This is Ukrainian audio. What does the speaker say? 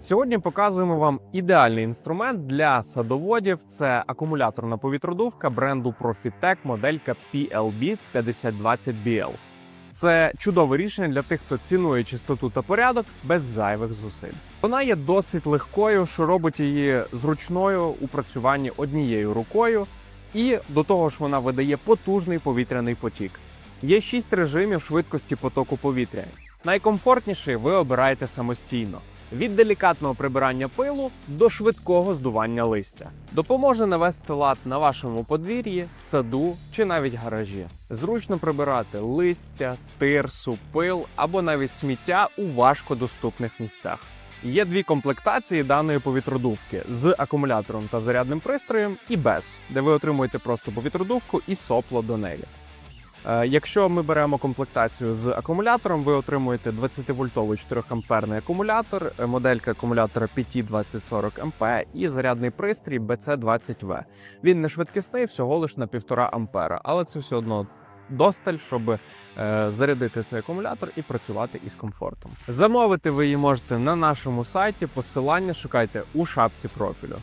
Сьогодні показуємо вам ідеальний інструмент для садоводів. Це акумуляторна повітродувка бренду Profitec моделька PLB 5020BL. Це чудове рішення для тих, хто цінує чистоту та порядок без зайвих зусиль. Вона є досить легкою, що робить її зручною у працюванні однією рукою, і до того ж вона видає потужний повітряний потік. Є шість режимів швидкості потоку повітря. Найкомфортніший ви обираєте самостійно. Від делікатного прибирання пилу до швидкого здування листя допоможе навести лад на вашому подвір'ї, саду чи навіть гаражі. Зручно прибирати листя, тирсу, пил або навіть сміття у важкодоступних місцях. Є дві комплектації даної повітродувки з акумулятором та зарядним пристроєм і без, де ви отримуєте просто повітродувку і сопло до неї. Е, Якщо ми беремо комплектацію з акумулятором, ви отримуєте 20-вольтовий 4-амперний акумулятор, е, моделька акумулятора PT2040MP і зарядний пристрій BC20V. Він не швидкісний, всього лиш на 1,5 ампера, але це все одно досталь, щоб е, зарядити цей акумулятор і працювати із комфортом. Замовити ви її можете на нашому сайті. Посилання шукайте у шапці профілю.